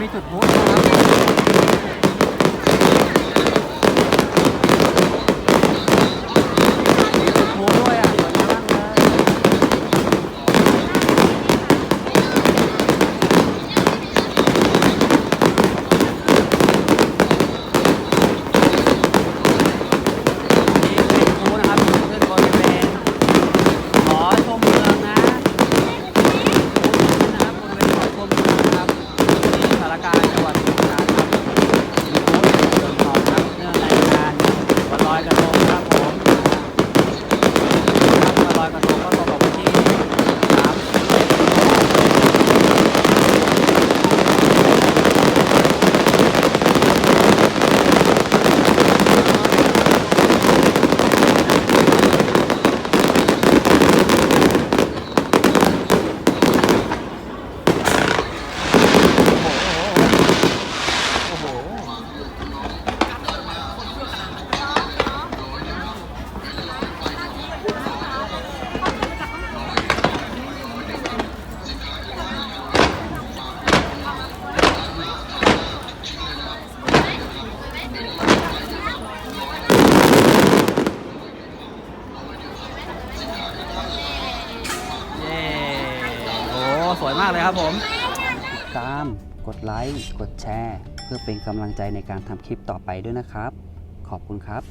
momento é bom. ารการ สวยมากเลยครับผมตามกดไลค์ กดแชร์ เพื่อเป็นกำลังใจในการทำคลิปต่อไปด้วยนะครับ ขอบคุณครับ